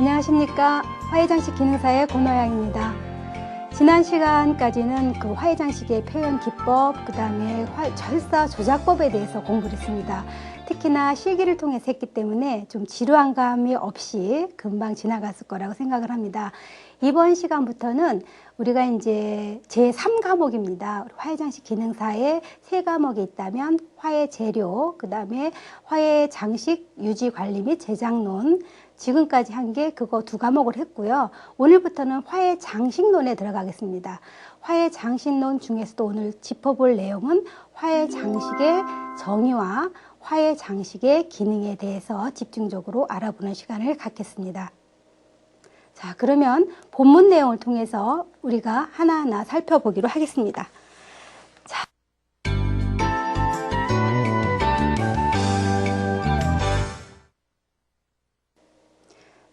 안녕하십니까? 화해장식 기능사의 권호양입니다. 지난 시간까지는 그 화해장식의 표현 기법 그 다음에 절사 조작법에 대해서 공부를 했습니다. 특히나 실기를 통해서 했기 때문에 좀 지루한 감이 없이 금방 지나갔을 거라고 생각을 합니다. 이번 시간부터는 우리가 이제 제3과목입니다. 화해장식 기능사에 세 과목이 있다면 화해 재료, 그 다음에 화해 장식 유지 관리 및 제작론, 지금까지 한 게 그거 두 과목을 했고요. 오늘부터는 화해 장식론에 들어가겠습니다. 화해 장식론 중에서도 오늘 짚어볼 내용은 화해 장식의 정의와 화해 장식의 기능에 대해서 집중적으로 알아보는 시간을 갖겠습니다. 자, 그러면 본문 내용을 통해서 우리가 하나하나 살펴보기로 하겠습니다.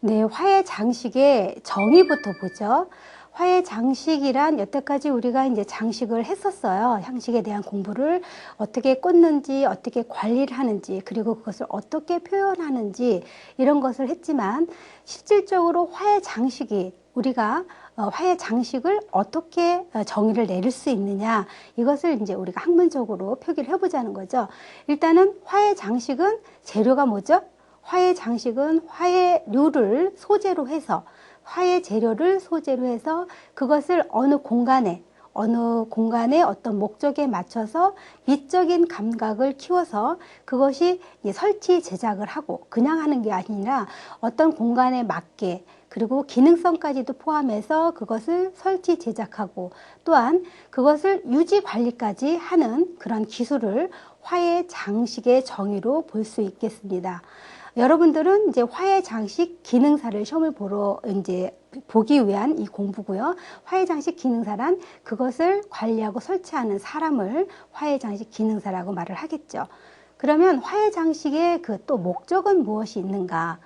네, 화해 장식의 정의부터 보죠. 화해 장식이란 여태까지 우리가 이제 장식을 했었어요. 향식에 대한 공부를 어떻게 꽂는지, 어떻게 관리를 하는지, 그리고 그것을 어떻게 표현하는지 이런 것을 했지만 실질적으로 화해 장식이 우리가 어, 화해 장식을 어떻게 어, 정의를 내릴 수 있느냐 이것을 이제 우리가 학문적으로 표기를 해보자는 거죠. 일단은 화해 장식은 재료가 뭐죠? 화해 장식은 화해류를 소재로 해서 화해 재료를 소재로 해서 그것을 어느 공간에 어느 공간에 어떤 목적에 맞춰서 미적인 감각을 키워서 그것이 설치 제작을 하고 그냥 하는 게 아니라 어떤 공간에 맞게 그리고 기능성까지도 포함해서 그것을 설치 제작하고 또한 그것을 유지 관리까지 하는 그런 기술을 화해 장식의 정의로 볼 수 있겠습니다. 여러분들은 이제 화해 장식 기능사를 시험을 보러 이제 보기 위한 이 공부고요. 화해 장식 기능사란 그것을 관리하고 설치하는 사람을 화해 장식 기능사라고 말을 하겠죠. 그러면 화해 장식의 그 또 목적은 무엇이 있는가?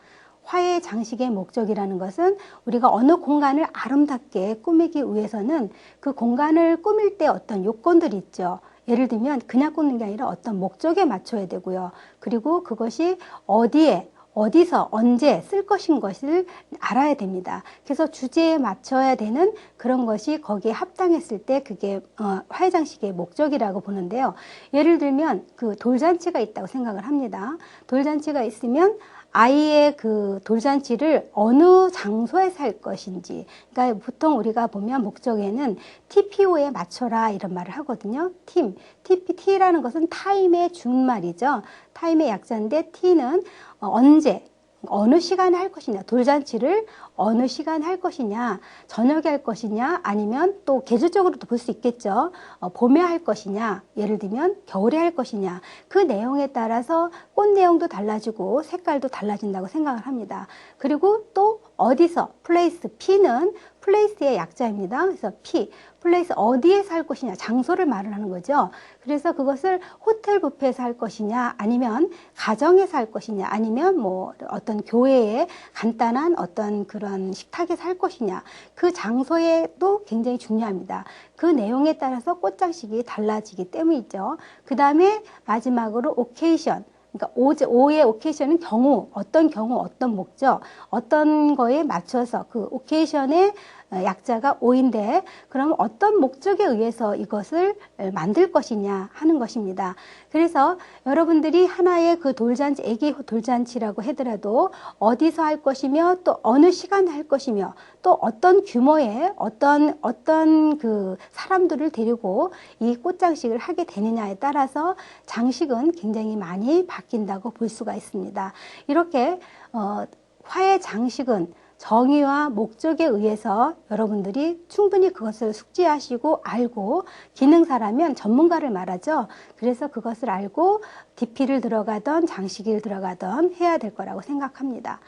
화해 장식의 목적이라는 것은 우리가 어느 공간을 아름답게 꾸미기 위해서는 그 공간을 꾸밀 때 어떤 요건들이 있죠. 예를 들면 그냥 꽂는 게 아니라 어떤 목적에 맞춰야 되고요. 그리고 그것이 어디에 어디서 언제 쓸 것인 것을 알아야 됩니다. 그래서 주제에 맞춰야 되는 그런 것이 거기에 합당했을 때 그게 어, 화해장식의 목적이라고 보는데요. 예를 들면 그 돌잔치가 있다고 생각을 합니다. 돌잔치가 있으면 아이의 그 돌잔치를 어느 장소에서 할 것인지 그러니까 보통 우리가 보면 목적에는 TPO에 맞춰라 이런 말을 하거든요. 팀, TPT라는 것은 타임의 준말이죠. 타임의 약자인데 T는 언제 어느 시간에 할 것이냐 돌잔치를 어느 시간에 할 것이냐 저녁에 할 것이냐 아니면 또 계절적으로도 볼 수 있겠죠. 어, 봄에 할 것이냐 예를 들면 겨울에 할 것이냐. 그 내용에 따라서 꽃 내용도 달라지고 색깔도 달라진다고 생각을 합니다. 그리고 또 어디서 플레이스 P는 플레이스의 약자입니다. 그래서 P, 플레이스 어디에서 할 것이냐, 장소를 말을 하는 거죠. 그래서 그것을 호텔 뷔페에서 할 것이냐, 아니면 가정에서 할 것이냐, 아니면 뭐 어떤 교회에 간단한 어떤 그런 식탁에서 할 것이냐, 그 장소에도 굉장히 중요합니다. 그 내용에 따라서 꽃장식이 달라지기 때문이죠. 그 다음에 마지막으로 오케이션, 그러니까 오제, 오의 오케이션은 경우, 어떤 경우, 어떤 목적, 어떤 거에 맞춰서 그 오케이션의 어, 약자가 오인데 그럼 어떤 목적에 의해서 이것을 만들 것이냐 하는 것입니다. 그래서 여러분들이 하나의 그 돌잔치, 애기 돌잔치라고 하더라도 어디서 할 것이며 또 어느 시간에 할 것이며 또 어떤 규모의 어떤 어떤 그 사람들을 데리고 이 꽃장식을 하게 되느냐에 따라서 장식은 굉장히 많이 바뀐다고 볼 수가 있습니다. 이렇게 어, 화해 장식은 정의와 목적에 의해서 여러분들이 충분히 그것을 숙지하시고 알고 기능사라면 전문가를 말하죠. 그래서 그것을 알고 DP를 들어가던 장식을 들어가던 해야 될 거라고 생각합니다.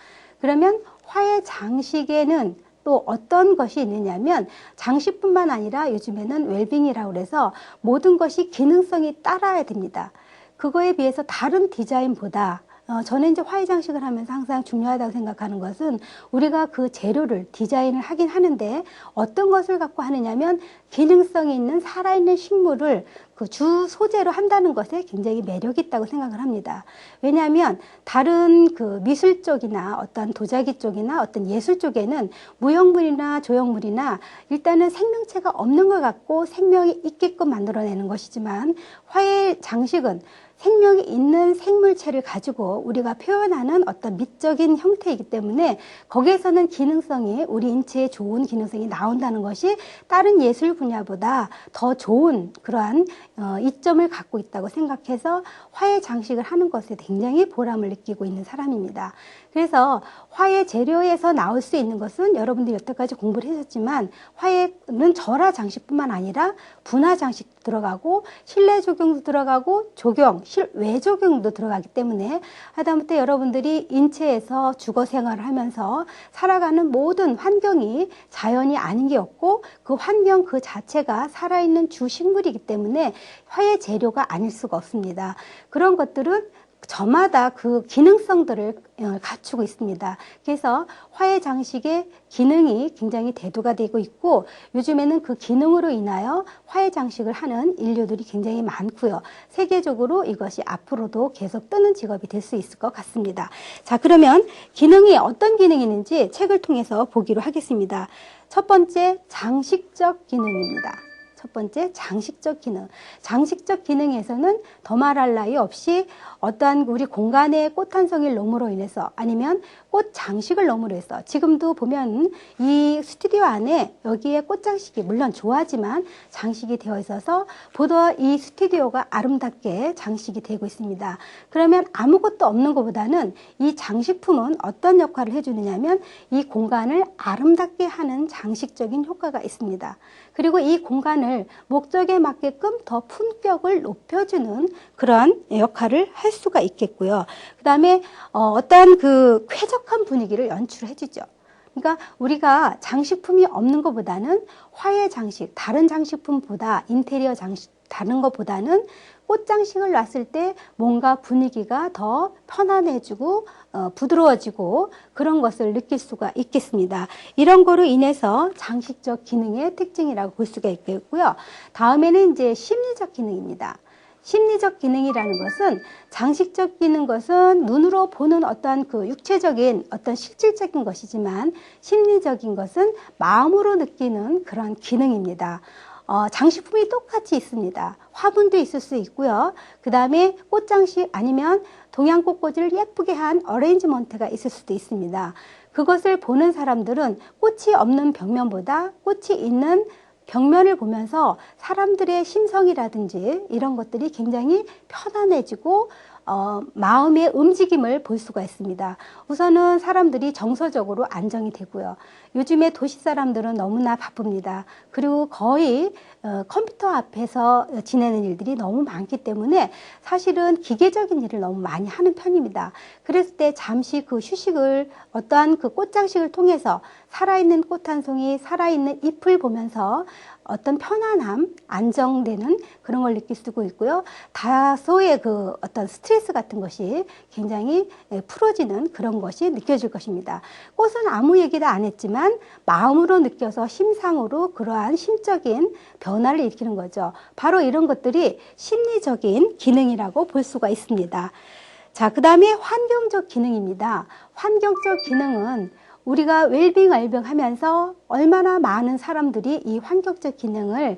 그러면 화해 장식에는 또 어떤 것이 있느냐면 장식뿐만 아니라 요즘에는 웰빙이라고 해서 모든 것이 기능성이 따라야 됩니다. 그거에 비해서 다른 디자인보다 어, 저는 이제 화해 장식을 하면서 항상 중요하다고 생각하는 것은 우리가 그 재료를 디자인을 하긴 하는데 어떤 것을 갖고 하느냐면 기능성이 있는 살아있는 식물을 그 주 소재로 한다는 것에 굉장히 매력이 있다고 생각을 합니다. 왜냐하면 다른 그 미술 쪽이나 어떤 도자기 쪽이나 어떤 예술 쪽에는 무형물이나 조형물이나 일단은 생명체가 없는 것 같고 생명이 있게끔 만들어내는 것이지만 화의 장식은 생명이 있는 생물체를 가지고 우리가 표현하는 어떤 미적인 형태이기 때문에 거기에서는 기능성이 우리 인체에 좋은 기능성이 나온다는 것이 다른 예술 분야보다 더 좋은 그러한 어, 이점을 갖고 있다고 생각해서 화의 장식을 하는 것에 굉장히 보람을 느끼고 있는 사람입니다. 그래서 화의 재료에서 나올 수 있는 것은 여러분들이 여태까지 공부를 하셨지만 화해는 절화 장식뿐만 아니라 분화 장식도 들어가고 실내 조경도 들어가고 조경, 실외 조경도 들어가기 때문에 하다못해 여러분들이 인체에서 주거 생활을 하면서 살아가는 모든 환경이 자연이 아닌 게 없고 그 환경 그 자체가 살아있는 주식물이기 때문에 화의 재료가 아닐 수가 없습니다. 그런 것들은 저마다 그 기능성들을 어, 갖추고 있습니다. 그래서 화해 장식의 기능이 굉장히 대두가 되고 있고 요즘에는 그 기능으로 인하여 화해 장식을 하는 인류들이 굉장히 많고요. 세계적으로 이것이 앞으로도 계속 뜨는 직업이 될 수 있을 것 같습니다. 자, 그러면 기능이 어떤 기능이 있는지 책을 통해서 보기로 하겠습니다. 첫 번째 장식적 기능입니다. 첫 번째 장식적 기능. 장식적 기능에서는 더 말할 나위 없이 어떠한 우리 공간의 꽃 한 송이를 놓음으로 인해서 아니면 꽃 장식을 놓음으로 해서 지금도 보면 이 스튜디오 안에 여기에 꽃 장식이 물론 좋아하지만 장식이 되어 있어서 보다 이 스튜디오가 아름답게 장식이 되고 있습니다. 그러면 아무것도 없는 것보다는 이 장식품은 어떤 역할을 해주느냐면 이 공간을 아름답게 하는 장식적인 효과가 있습니다. 그리고 이 공간을 목적에 맞게끔 더 품격을 높여주는 그런 역할을 할 수가 있겠고요. 그 다음에 어, 어떠한 그 쾌적한 분위기를 연출해 주죠. 그러니까 우리가 장식품이 없는 것보다는 화해 장식, 다른 장식품보다 인테리어 장식 다른 것보다는 꽃장식을 놨을 때 뭔가 분위기가 더 편안해지고 어, 부드러워지고 그런 것을 느낄 수가 있겠습니다. 이런 거로 인해서 장식적 기능의 특징이라고 볼 수가 있겠고요. 다음에는 이제 심리적 기능입니다. 심리적 기능이라는 것은 장식적 기능 것은 눈으로 보는 어떤 그 육체적인 어떤 실질적인 것이지만 심리적인 것은 마음으로 느끼는 그런 기능입니다. 어, 장식품이 똑같이 있습니다. 화분도 있을 수 있고요. 그 다음에 꽃장식 아니면 동양 꽃꽂이를 예쁘게 한 어레인지먼트가 있을 수도 있습니다. 그것을 보는 사람들은 꽃이 없는 벽면보다 꽃이 있는 벽면을 보면서 사람들의 심성이라든지 이런 것들이 굉장히 편안해지고 어, 마음의 움직임을 볼 수가 있습니다. 우선은 사람들이 정서적으로 안정이 되고요. 요즘에 도시 사람들은 너무나 바쁩니다. 그리고 거의 어, 컴퓨터 앞에서 지내는 일들이 너무 많기 때문에 사실은 기계적인 일을 너무 많이 하는 편입니다. 그랬을 때 잠시 그 휴식을 어떠한 그 꽃장식을 통해서 살아있는 꽃 한 송이, 살아있는 잎을 보면서 어떤 편안함, 안정되는 그런 걸 느낄 수도 있고요. 다소의 그 어떤 스트레스 같은 것이 굉장히 예, 풀어지는 그런 것이 느껴질 것입니다. 꽃은 아무 얘기도 안 했지만 마음으로 느껴서 심상으로 그러한 심적인 변화를 일으키는 거죠. 바로 이런 것들이 심리적인 기능이라고 볼 수가 있습니다. 자, 그 다음에 환경적 기능입니다. 환경적 기능은 우리가 웰빙 웰빙 하면서 얼마나 많은 사람들이 이 환경적 기능을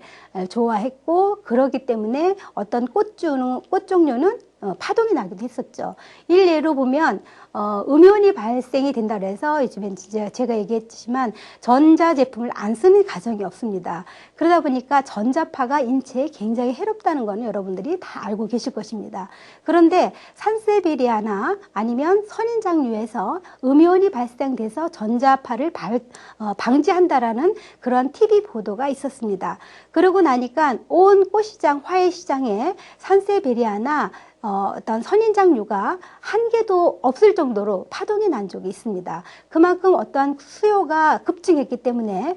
좋아했고 그러기 때문에 어떤 꽃 주는 꽃 종류는 어, 파동이 나기도 했었죠. 일례로 보면 어, 음연이 발생이 된다 그래서 요즘엔 진짜 제가 얘기했지만 전자 제품을 안 쓰는 가정이 없습니다. 그러다 보니까 전자파가 인체에 굉장히 해롭다는 거는 여러분들이 다 알고 계실 것입니다. 그런데 산세베리아나 아니면 선인장류에서 음연이 발생돼서 전자파를 발, 어, 방지한다라는 그런 TV 보도가 있었습니다. 그러고 나니까 온 꽃시장, 화훼시장에 산세베리아나 어, 어떤 선인장류가 한 개도 없을 정도로 파동이 난 적이 있습니다. 그만큼 어떠한 수요가 급증했기 때문에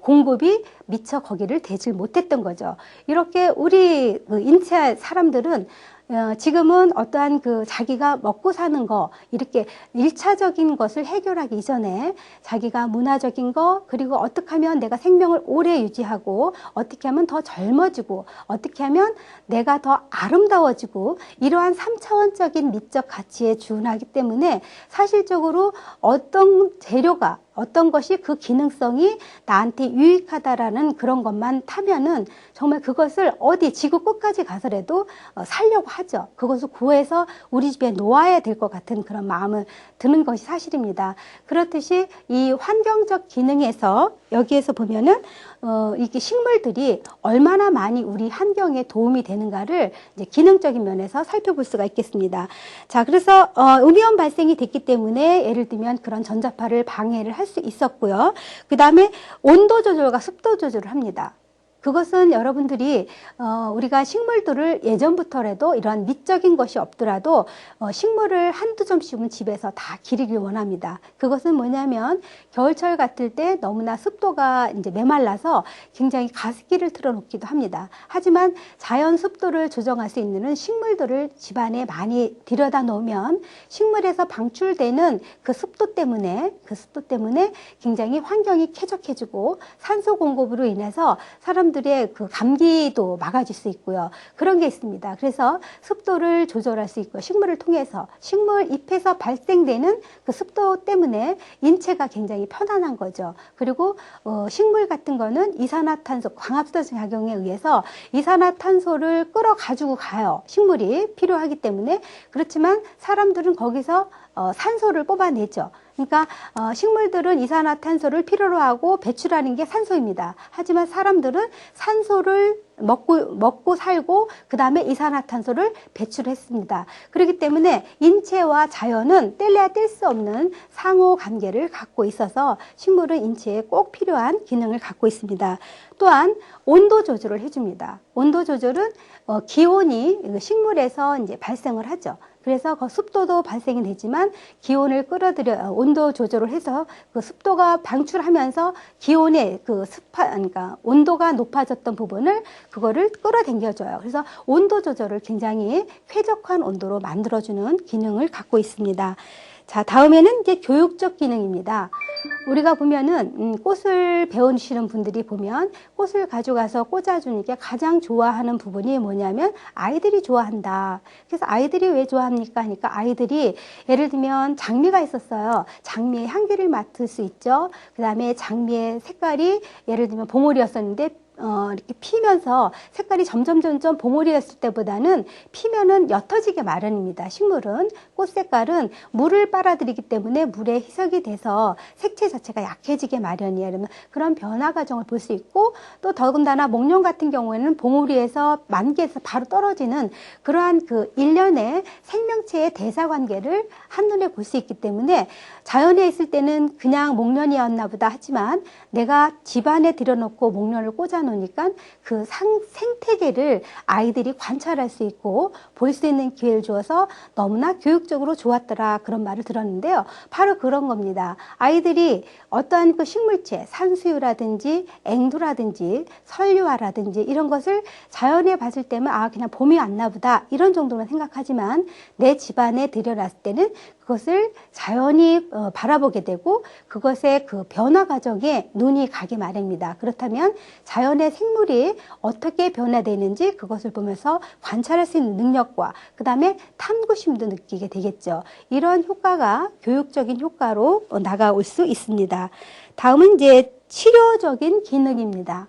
공급이 미처 거기를 대질 못했던 거죠. 이렇게 우리 그 인체 사람들은 어, 지금은 어떠한 그 자기가 먹고 사는 거 이렇게 일차적인 것을 해결하기 이전에 자기가 문화적인 거 그리고 어떻게 하면 내가 생명을 오래 유지하고 어떻게 하면 더 젊어지고 어떻게 하면 내가 더 아름다워지고 이러한 삼차원적인 미적 가치에 준하기 때문에 사실적으로 어떤 재료가 어떤 것이 그 기능성이 나한테 유익하다라는 그런 것만 타면은 정말 그것을 어디 지구 끝까지 가서라도 어, 살려고 하죠. 그것을 구해서 우리 집에 놓아야 될 것 같은 그런 마음을 드는 것이 사실입니다. 그렇듯이 이 환경적 기능에서 여기에서 보면은 어, 이게 식물들이 얼마나 많이 우리 환경에 도움이 되는가를 이제 기능적인 면에서 살펴볼 수가 있겠습니다. 자, 그래서 어, 음이온 발생이 됐기 때문에 예를 들면 그런 전자파를 방해를 할 수 있었고요. 그 다음에 온도 조절과 습도 조절을 합니다. 그것은 여러분들이 어, 우리가 식물들을 예전부터라도 이러한 미적인 것이 없더라도 어, 식물을 한두 점씩은 집에서 다 기르길 원합니다. 그것은 뭐냐면 겨울철 같을 때 너무나 습도가 이제 메말라서 굉장히 가습기를 틀어놓기도 합니다. 하지만 자연 습도를 조정할 수 있는 식물들을 집안에 많이 들여다 놓으면 식물에서 방출되는 그 습도 때문에 그 습도 때문에 굉장히 환경이 쾌적해지고 산소 공급으로 인해서 사람 들의 그 감기도 막아줄 수 있고요. 그런 게 있습니다. 그래서 습도를 조절할 수 있고 식물을 통해서 식물 잎에서 발생되는 그 습도 때문에 인체가 굉장히 편안한 거죠. 그리고 어, 식물 같은 거는 이산화탄소 광합성 작용에 의해서 이산화탄소를 끌어 가지고 가요. 식물이 필요하기 때문에 그렇지만 사람들은 거기서 어, 산소를 뽑아내죠. 그러니까 어, 식물들은 이산화탄소를 필요로 하고 배출하는 게 산소입니다. 하지만 사람들은 산소를 먹고 먹고 살고 그 다음에 이산화탄소를 배출했습니다. 그렇기 때문에 인체와 자연은 뗄래야 뗄 수 없는 상호 관계를 갖고 있어서 식물은 인체에 꼭 필요한 기능을 갖고 있습니다. 또한 온도 조절을 해줍니다. 온도 조절은 어, 기온이 식물에서 이제 발생을 하죠. 그래서 그 습도도 발생이 되지만 기온을 끌어들여 온도 조절을 해서 그 습도가 방출하면서 기온의 그 습하 그러니까 온도가 높아졌던 부분을 그거를 끌어당겨줘요. 그래서 온도 조절을 굉장히 쾌적한 온도로 만들어주는 기능을 갖고 있습니다. 자, 다음에는 이제 교육적 기능입니다. 우리가 보면은 음, 꽃을 배우시는 분들이 보면 꽃을 가져가서 꽂아주니까 가장 좋아하는 부분이 뭐냐면 아이들이 좋아한다. 그래서 아이들이 왜 좋아합니까? 하니까 아이들이 예를 들면 장미가 있었어요. 장미의 향기를 맡을 수 있죠. 그 다음에 장미의 색깔이 예를 들면 봉오리였었는데 어, 이렇게 피면서 색깔이 점점 점점 봉오리였을 때보다는 피면은 옅어지게 마련입니다. 식물은 꽃 색깔은 물을 빨아들이기 때문에 물에 희석이 돼서 색채 자체가 약해지게 마련이에요. 그러면 그런 변화 과정을 볼 수 있고 또 더군다나 목련 같은 경우에는 봉오리에서 만개에서 바로 떨어지는 그러한 그 일련의 생명체의 대사 관계를 한눈에 볼 수 있기 때문에 자연에 있을 때는 그냥 목련이었나 보다 하지만 내가 집안에 들여놓고 목련을 꽂아 놓으니까 그 상, 생태계를 아이들이 관찰할 수 있고 볼 수 있는 기회를 주어서 너무나 교육적으로 좋았더라 그런 말을 들었는데요. 바로 그런 겁니다. 아이들이 어떠한 그 식물체, 산수유라든지 앵두라든지 설유화라든지 이런 것을 자연에 봤을 때면 아 그냥 봄이 왔나 보다 이런 정도만 생각하지만 내 집안에 들여놨을 때는 그것을 자연히 어, 바라보게 되고 그것의 그 변화 과정에 눈이 가게 마련입니다. 그렇다면 자연의 생물이 어떻게 변화되는지 그것을 보면서 관찰할 수 있는 능력과 그 다음에 탐구심도 느끼게 되겠죠. 이런 효과가 교육적인 효과로 어, 나가올 수 있습니다. 다음은 이제 치료적인 기능입니다.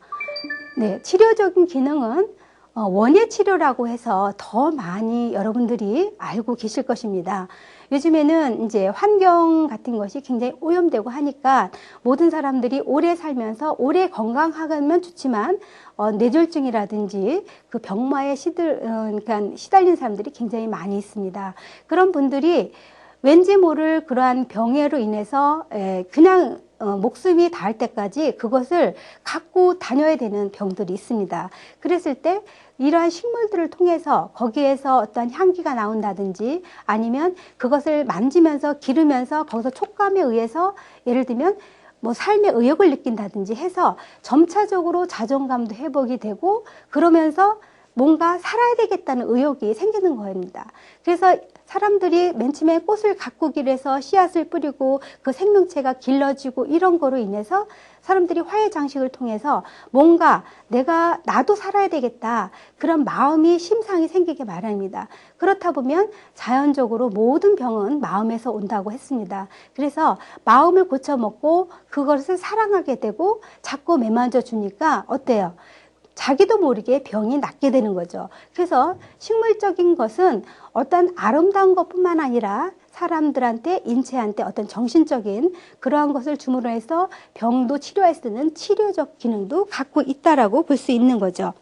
네, 치료적인 기능은 어, 원예 치료라고 해서 더 많이 여러분들이 알고 계실 것입니다. 요즘에는 이제 환경 같은 것이 굉장히 오염되고 하니까 모든 사람들이 오래 살면서 오래 건강하면 좋지만 어, 뇌졸중이라든지 그 병마에 시들, 어, 그러니까 시달린 사람들이 굉장히 많이 있습니다. 그런 분들이 왠지 모를 그러한 병해로 인해서 에, 그냥 어, 목숨이 닿을 때까지 그것을 갖고 다녀야 되는 병들이 있습니다. 그랬을 때 이러한 식물들을 통해서 거기에서 어떤 향기가 나온다든지 아니면 그것을 만지면서 기르면서 거기서 촉감에 의해서 예를 들면 뭐 삶의 의욕을 느낀다든지 해서 점차적으로 자존감도 회복이 되고 그러면서 뭔가 살아야 되겠다는 의욕이 생기는 겁니다. 그래서 사람들이 맨 처음에 꽃을 가꾸기를 해서 씨앗을 뿌리고 그 생명체가 길러지고 이런 거로 인해서 사람들이 화해 장식을 통해서 뭔가 내가 나도 살아야 되겠다 그런 마음이 심상이 생기게 마련입니다. 그렇다 보면 자연적으로 모든 병은 마음에서 온다고 했습니다. 그래서 마음을 고쳐 먹고 그것을 사랑하게 되고 자꾸 매만져 주니까 어때요? 자기도 모르게 병이 낫게 되는 거죠. 그래서 식물적인 것은 어떤 아름다운 것뿐만 아니라 사람들한테 인체한테 어떤 정신적인 그러한 것을 주문로 해서 병도 치료할 수 있는 치료적 기능도 갖고 있다라고 볼 수 있는 거죠.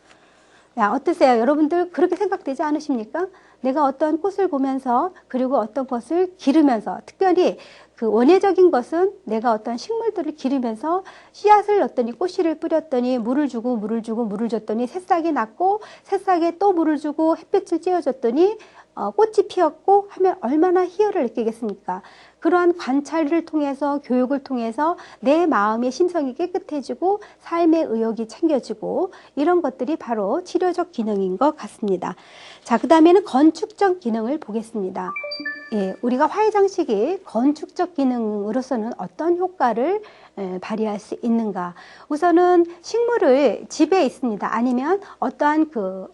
야, 어떠세요? 여러분들 그렇게 생각되지 않으십니까? 내가 어떤 꽃을 보면서 그리고 어떤 것을 기르면서 특별히 그 원예적인 것은 내가 어떤 식물들을 기르면서 씨앗을 넣었더니 꽃씨를 뿌렸더니 물을 주고 물을 주고 물을 줬더니 새싹이 났고 새싹에 또 물을 주고 햇빛을 쬐어줬더니 어, 꽃이 피었고 하면 얼마나 희열을 느끼겠습니까? 그러한 관찰을 통해서 교육을 통해서 내 마음의 심성이 깨끗해지고 삶의 의욕이 챙겨지고 이런 것들이 바로 치료적 기능인 것 같습니다. 자, 그 다음에는 건축적 기능을 보겠습니다. 예, 우리가 화해 장식이 건축적 기능으로서는 어떤 효과를 에, 발휘할 수 있는가? 우선은 식물을 집에 있습니다. 아니면 어떠한 그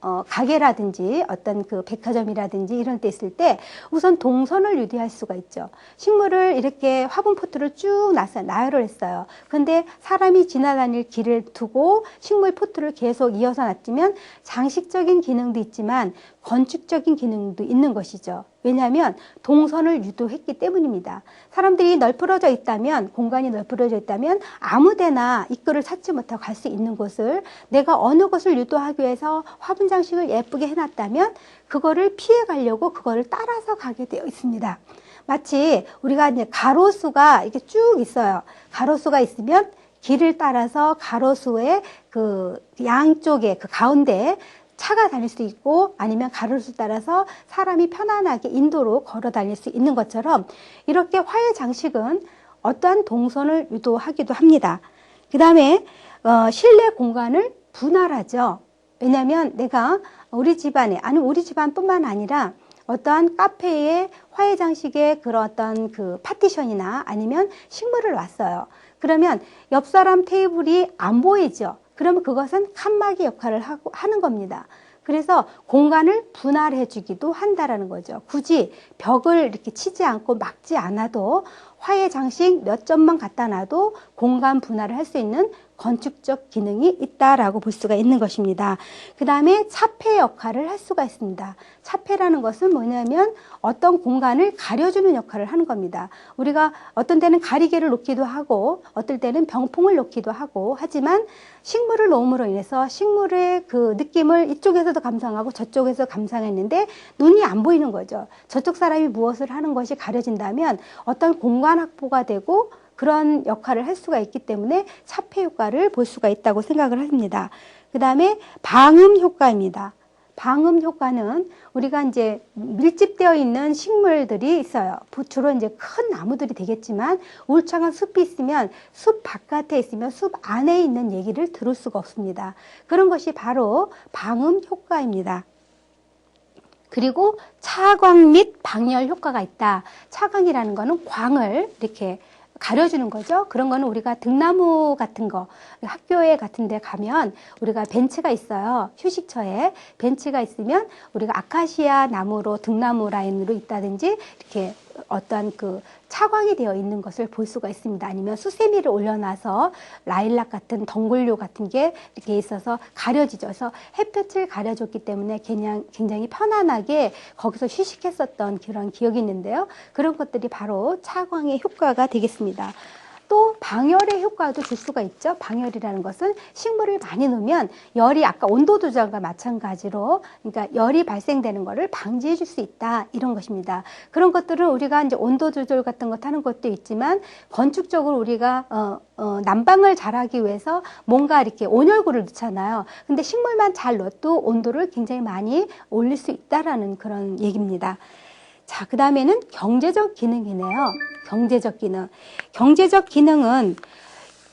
어, 가게라든지 어떤 그 백화점이라든지 이런 데 있을 때 우선 동선을 유지할 수가 있죠. 식물을 이렇게 화분 포트를 쭉 놨어요. 나열을 했어요. 근데 사람이 지나다닐 길을 두고 식물 포트를 계속 이어서 놨지만 장식적인 기능도 있지만 건축적인 기능도 있는 것이죠. 왜냐하면 동선을 유도했기 때문입니다. 사람들이 널브러져 있다면 공간이 널브러져 있다면 아무데나 입구를 찾지 못하고 갈 수 있는 곳을 내가 어느 곳을 유도하기 위해서 화분 장식을 예쁘게 해놨다면 그거를 피해 가려고 그거를 따라서 가게 되어 있습니다. 마치 우리가 이제 가로수가 이렇게 쭉 있어요. 가로수가 있으면 길을 따라서 가로수의 그 양쪽에 그 가운데 차가 다닐 수 있고 아니면 가로수 따라서 사람이 편안하게 인도로 걸어 다닐 수 있는 것처럼 이렇게 화해 장식은 어떠한 동선을 유도하기도 합니다. 그 다음에 어, 실내 공간을 분할하죠. 왜냐하면 내가 우리 집안에 아니 우리 집안뿐만 아니라 어떠한 카페에 화해 장식의 그런 어떤 그 파티션이나 아니면 식물을 놨어요. 그러면 옆 사람 테이블이 안 보이죠. 그러면 그것은 칸막이 역할을 하고 하는 겁니다. 그래서 공간을 분할해 주기도 한다라는 거죠. 굳이 벽을 이렇게 치지 않고 막지 않아도 화해 장식 몇 점만 갖다 놔도 공간 분할을 할 수 있는 건축적 기능이 있다라고 볼 수가 있는 것입니다. 그 다음에 차폐 역할을 할 수가 있습니다. 차폐라는 것은 뭐냐면 어떤 공간을 가려주는 역할을 하는 겁니다. 우리가 어떤 때는 가리개를 놓기도 하고 어떨 때는 병풍을 놓기도 하고 하지만 식물을 놓음으로 인해서 식물의 그 느낌을 이쪽에서도 감상하고 저쪽에서 감상했는데 눈이 안 보이는 거죠. 저쪽 사람이 무엇을 하는 것이 가려진다면 어떤 공간 확보가 되고 그런 역할을 할 수가 있기 때문에 차폐 효과를 볼 수가 있다고 생각을 합니다. 그 다음에 방음 효과입니다. 방음 효과는 우리가 이제 밀집되어 있는 식물들이 있어요. 주로 이제 큰 나무들이 되겠지만 울창한 숲이 있으면 숲 바깥에 있으면 숲 안에 있는 얘기를 들을 수가 없습니다. 그런 것이 바로 방음 효과입니다. 그리고 차광 및 방열 효과가 있다. 차광이라는 거는 광을 이렇게 가려주는 거죠. 그런 거는 우리가 등나무 같은 거, 학교에 같은 데 가면 우리가 벤치가 있어요. 휴식처에 벤치가 있으면 우리가 아카시아 나무로 등나무 라인으로 있다든지 이렇게 어떤 그 차광이 되어 있는 것을 볼 수가 있습니다. 아니면 수세미를 올려놔서 라일락 같은 덩굴류 같은 게 이렇게 있어서 가려지죠. 그래서 햇볕을 가려줬기 때문에 그냥 굉장히 편안하게 거기서 휴식했었던 그런 기억이 있는데요. 그런 것들이 바로 차광의 효과가 되겠습니다. 또 방열의 효과도 줄 수가 있죠. 방열이라는 것은 식물을 많이 놓으면 열이 아까 온도 조절과 마찬가지로 그러니까 열이 발생되는 것을 방지해 줄 수 있다 이런 것입니다. 그런 것들은 우리가 이제 온도 조절 같은 것 하는 것도 있지만 건축적으로 우리가 어, 어, 난방을 잘하기 위해서 뭔가 이렇게 온열구를 넣잖아요. 근데 식물만 잘 넣어도 온도를 굉장히 많이 올릴 수 있다라는 그런 얘기입니다. 자, 그 다음에는 경제적 기능이네요. 경제적 기능. 경제적 기능은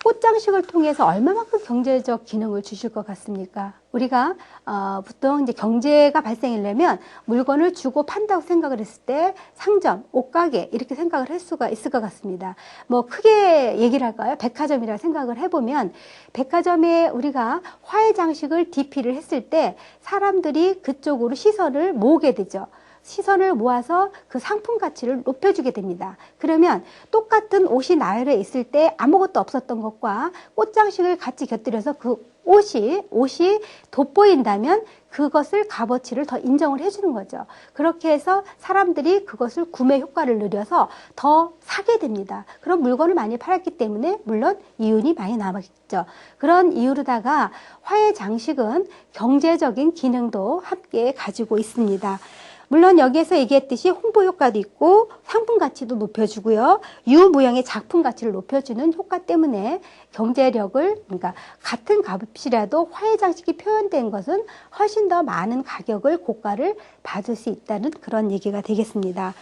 꽃장식을 통해서 얼마만큼 경제적 기능을 주실 것 같습니까? 우리가 어, 보통 이제 경제가 발생하려면 물건을 주고 판다고 생각을 했을 때 상점, 옷가게 이렇게 생각을 할 수가 있을 것 같습니다. 뭐 크게 얘기를 할까요? 백화점이라 생각을 해보면 백화점에 우리가 화해 장식을 DP를 했을 때 사람들이 그쪽으로 시선을 모으게 되죠. 시선을 모아서 그 상품 가치를 높여주게 됩니다. 그러면 똑같은 옷이 나열해 있을 때 아무것도 없었던 것과 꽃장식을 같이 곁들여서 그 옷이 옷이 돋보인다면 그것을 값어치를 더 인정을 해주는 거죠. 그렇게 해서 사람들이 그것을 구매 효과를 누려서 더 사게 됩니다. 그런 물건을 많이 팔았기 때문에 물론 이윤이 많이 남았죠. 그런 이유로다가 화해 장식은 경제적인 기능도 함께 가지고 있습니다. 물론 여기에서 얘기했듯이 홍보 효과도 있고 상품 가치도 높여주고요. 유무형의 작품 가치를 높여주는 효과 때문에 경제력을 그러니까 같은 값이라도 화해 장식이 표현된 것은 훨씬 더 많은 가격을 고가를 받을 수 있다는 그런 얘기가 되겠습니다.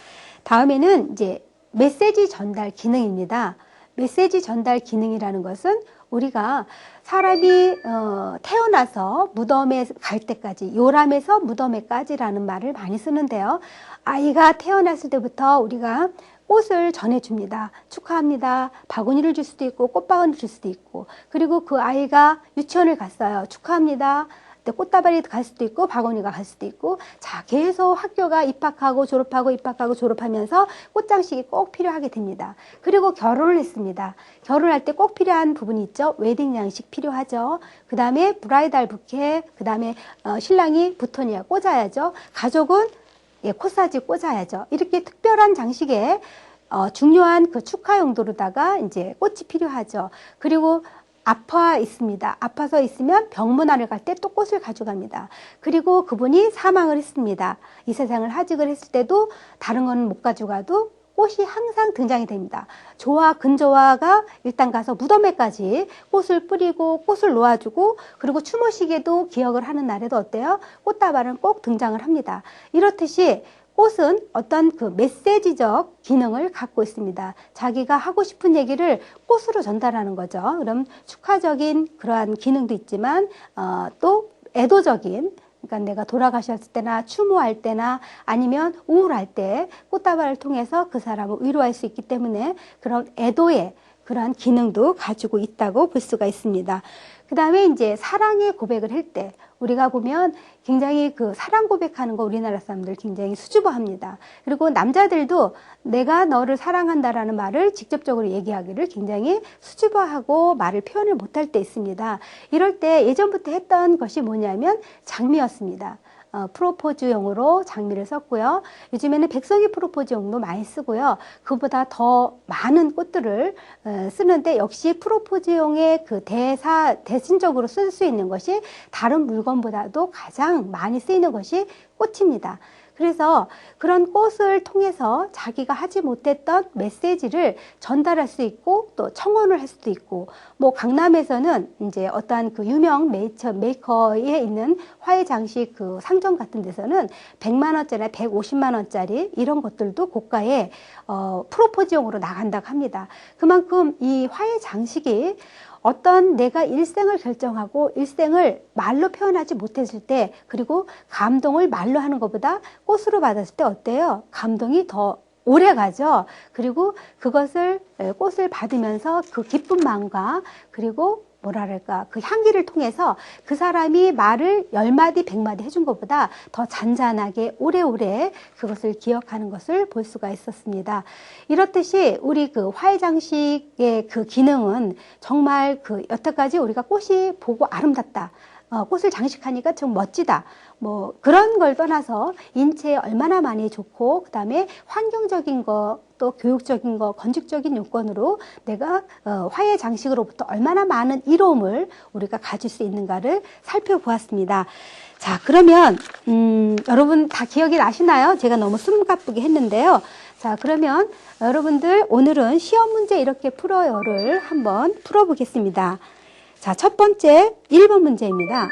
다음에는 이제 메시지 전달 기능입니다. 메시지 전달 기능이라는 것은 우리가 사람이 어, 태어나서 무덤에 갈 때까지 요람에서 무덤에까지라는 말을 많이 쓰는데요. 아이가 태어났을 때부터 우리가 꽃을 전해줍니다. 축하합니다. 바구니를 줄 수도 있고 꽃바구니를 줄 수도 있고 그리고 그 아이가 유치원을 갔어요. 축하합니다. 꽃다발이 갈 수도 있고 바구니가 갈 수도 있고 자 계속 학교가 입학하고 졸업하고 입학하고 졸업하면서 꽃장식이 꼭 필요하게 됩니다. 그리고 결혼을 했습니다. 결혼할 때 꼭 필요한 부분이 있죠. 웨딩 양식 필요하죠. 그 다음에 브라이달 부케, 그 다음에 어, 신랑이 부토니아 꽂아야죠. 가족은 예, 코사지 꽂아야죠. 이렇게 특별한 장식에 어, 중요한 그 축하 용도로다가 이제 꽃이 필요하죠. 그리고 아파 있습니다. 아파서 있으면 병문안을 갈 때 또 꽃을 가져갑니다. 그리고 그분이 사망을 했습니다. 이 세상을 하직을 했을 때도 다른 거는 못 가져가도 꽃이 항상 등장이 됩니다. 조화, 근조화가 일단 가서 무덤에까지 꽃을 뿌리고 꽃을 놓아주고 그리고 추모식에도 기억을 하는 날에도 어때요? 꽃다발은 꼭 등장을 합니다. 이렇듯이 꽃은 어떤 그 메시지적 기능을 갖고 있습니다. 자기가 하고 싶은 얘기를 꽃으로 전달하는 거죠. 그럼 축하적인 그러한 기능도 있지만 어, 또 애도적인 그러니까 내가 돌아가셨을 때나 추모할 때나 아니면 우울할 때 꽃다발을 통해서 그 사람을 위로할 수 있기 때문에 그런 애도의 그러한 기능도 가지고 있다고 볼 수가 있습니다. 그 다음에 이제 사랑의 고백을 할 때 우리가 보면 굉장히 그 사랑 고백하는 거 우리나라 사람들 굉장히 수줍어합니다. 그리고 남자들도 내가 너를 사랑한다라는 말을 직접적으로 얘기하기를 굉장히 수줍어하고 말을 표현을 못할 때 있습니다. 이럴 때 예전부터 했던 것이 뭐냐면 장미였습니다. 어, 프로포즈용으로 장미를 썼고요. 요즘에는 백석이 프로포즈용도 많이 쓰고요. 그보다 더 많은 꽃들을 어, 쓰는데 역시 프로포즈용의 그 대사 대신적으로 쓸 수 있는 것이 다른 물건보다도 가장 많이 쓰이는 것이 꽃입니다. 그래서 그런 꽃을 통해서 자기가 하지 못했던 메시지를 전달할 수 있고 또 청혼을 할 수도 있고 뭐 강남에서는 이제 어떠한 그 유명 메이처 메이커에 있는 화해 장식 그 상점 같은 데서는 100만 원짜리, 150만 원짜리 이런 것들도 고가의 어 프로포즈용으로 나간다고 합니다. 그만큼 이 화해 장식이 어떤 내가 일생을 결정하고 일생을 말로 표현하지 못했을 때 그리고 감동을 말로 하는 것보다 꽃으로 받았을 때 어때요? 감동이 더 오래 가죠. 그리고 그것을 꽃을 받으면서 그 기쁜 마음과 그리고 뭐랄까 그 향기를 통해서 그 사람이 말을 열 마디 백 마디 해준 것보다 더 잔잔하게 오래오래 그것을 기억하는 것을 볼 수가 있었습니다. 이렇듯이 우리 그 화해 장식의 그 기능은 정말 그 여태까지 우리가 꽃이 보고 아름답다. 어, 꽃을 장식하니까 좀 멋지다. 뭐 그런 걸 떠나서 인체에 얼마나 많이 좋고 그다음에 환경적인 거 또 교육적인 거 건축적인 요건으로 내가 어, 화해 장식으로부터 얼마나 많은 이로움을 우리가 가질 수 있는가를 살펴보았습니다. 자 그러면 음, 여러분 다 기억이 나시나요? 제가 너무 숨가쁘게 했는데요. 자 그러면 여러분들 오늘은 시험 문제 이렇게 풀어요를 한번 풀어보겠습니다. 자, 첫 번째 1번 문제입니다.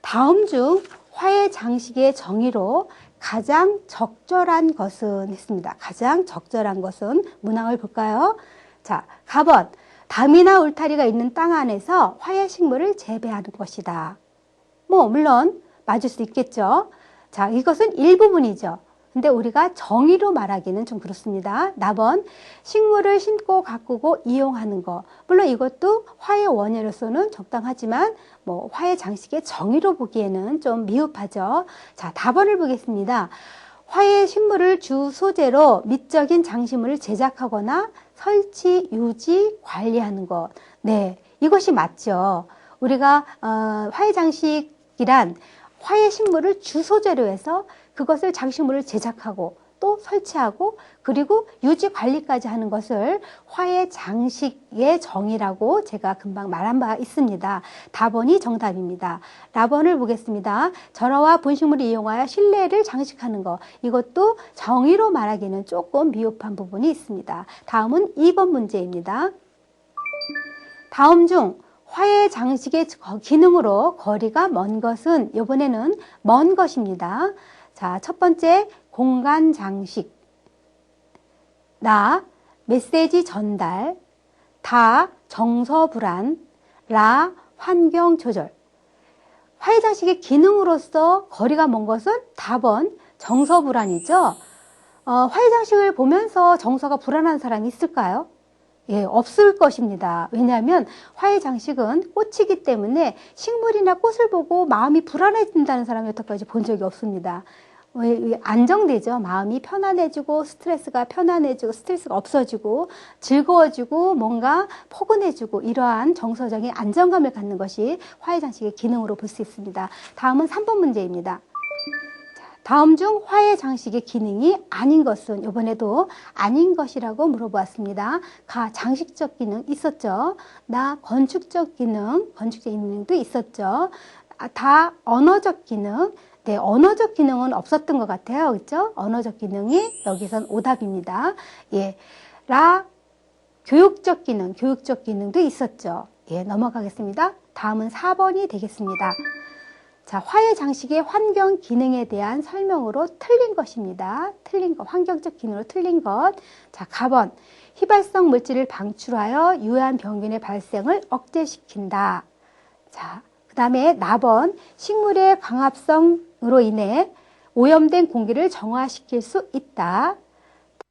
다음 중 화해 장식의 정의로 가장 적절한 것은 했습니다. 가장 적절한 것은 문항을 볼까요? 자, 가번 담이나 울타리가 있는 땅 안에서 화해 식물을 재배하는 것이다. 뭐 물론 맞을 수 있겠죠. 자, 이것은 일부분이죠. 근데 우리가 정의로 말하기는 좀 그렇습니다. 나번 식물을 심고 가꾸고 이용하는 거. 물론 이것도 화의 원예로서는 적당하지만 뭐 화의 장식의 정의로 보기에는 좀 미흡하죠. 자, 답원을 보겠습니다. 화의 식물을 주 소재로 미적인 장식물을 제작하거나 설치, 유지, 관리하는 것. 네, 이것이 맞죠. 우리가 어, 화의 장식이란 화의 식물을 주 소재로 해서 그것을 장식물을 제작하고 또 설치하고 그리고 유지 관리까지 하는 것을 화의 장식의 정의라고 제가 금방 말한 바 있습니다. 답원이 정답입니다. 라번을 보겠습니다. 절화와 분식물을 이용하여 실내를 장식하는 것 이것도 정의로 말하기는 조금 미흡한 부분이 있습니다. 다음은 2번 문제입니다. 다음 중 화해 장식의 기능으로 거리가 먼 것은 이번에는 먼 것입니다. 자, 첫 번째 공간 장식. 나 메시지 전달. 다 정서 불안. 라 환경 조절. 화해 장식의 기능으로서 거리가 먼 것은 답은 정서 불안이죠. 어, 화해 장식을 보면서 정서가 불안한 사람이 있을까요? 예, 없을 것입니다. 왜냐하면 화해 장식은 꽃이기 때문에 식물이나 꽃을 보고 마음이 불안해진다는 사람이 여태까지 본 적이 없습니다. 안정되죠. 마음이 편안해지고 스트레스가 편안해지고 스트레스가 없어지고 즐거워지고 뭔가 포근해지고 이러한 정서적인 안정감을 갖는 것이 화해 장식의 기능으로 볼 수 있습니다. 다음은 3번 문제입니다. 다음 중 화해 장식의 기능이 아닌 것은 이번에도 아닌 것이라고 물어보았습니다. 가 장식적 기능 있었죠. 나 건축적 기능, 건축적 기능도 있었죠. 아, 다 언어적 기능, 네, 언어적 기능은 없었던 것 같아요. 그렇죠? 언어적 기능이 여기선 오답입니다. 예. 라 교육적 기능, 교육적 기능도 있었죠. 예, 넘어가겠습니다. 다음은 4번이 되겠습니다. 자, 화해 장식의 환경 기능에 대한 설명으로 틀린 것입니다. 틀린 것, 환경적 기능으로 틀린 것. 자, 가번. 휘발성 물질을 방출하여 유해한 병균의 발생을 억제시킨다. 자, 그 다음에 나번. 식물의 광합성으로 인해 오염된 공기를 정화시킬 수 있다.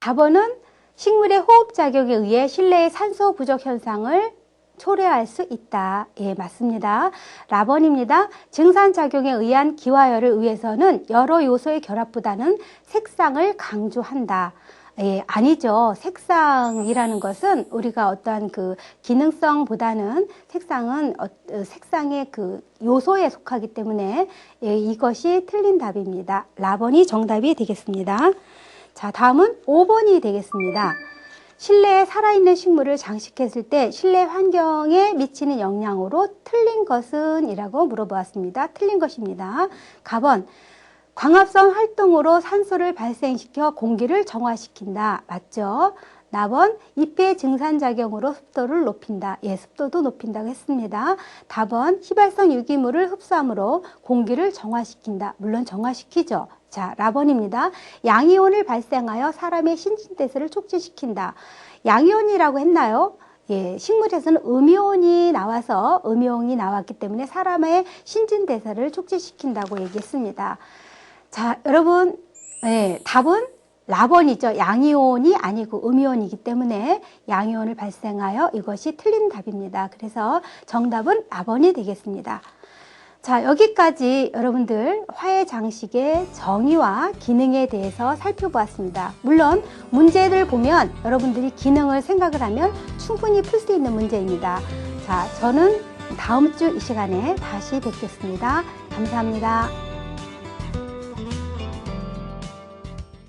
4번은 식물의 호흡 작용에 의해 실내의 산소 부족 현상을 초래할 수 있다. 예, 맞습니다. 라번입니다. 증산 작용에 의한 기화열을 위해서는 여러 요소의 결합보다는 색상을 강조한다. 예, 아니죠. 색상이라는 것은 우리가 어떠한 그 기능성보다는 색상은 어, 어, 색상의 그 요소에 속하기 때문에 예, 이것이 틀린 답입니다. 라번이 정답이 되겠습니다. 자, 다음은 5번이 되겠습니다. 실내에 살아있는 식물을 장식했을 때 실내 환경에 미치는 영향으로 틀린 것은? 이라고 물어보았습니다. 틀린 것입니다. 가번. 광합성 활동으로 산소를 발생시켜 공기를 정화시킨다. 맞죠? 나번 잎의 증산작용으로 습도를 높인다. 예, 습도도 높인다고 했습니다. 답은 휘발성 유기물을 흡수함으로 공기를 정화시킨다. 물론 정화시키죠. 자, 라번입니다. 양이온을 발생하여 사람의 신진대사를 촉진시킨다. 양이온이라고 했나요? 예, 식물에서는 음이온이 나와서 음이온이 나왔기 때문에 사람의 신진대사를 촉진시킨다고 얘기했습니다. 자, 여러분, 예, 답은 라번이죠. 양이온이 아니고 음이온이기 때문에 양이온을 발생하여 이것이 틀린 답입니다. 그래서 정답은 라번이 되겠습니다. 자, 여기까지 여러분들 화해 장식의 정의와 기능에 대해서 살펴보았습니다. 물론 문제를 보면 여러분들이 기능을 생각을 하면 충분히 풀 수 있는 문제입니다. 자, 저는 다음 주 이 시간에 다시 뵙겠습니다. 감사합니다.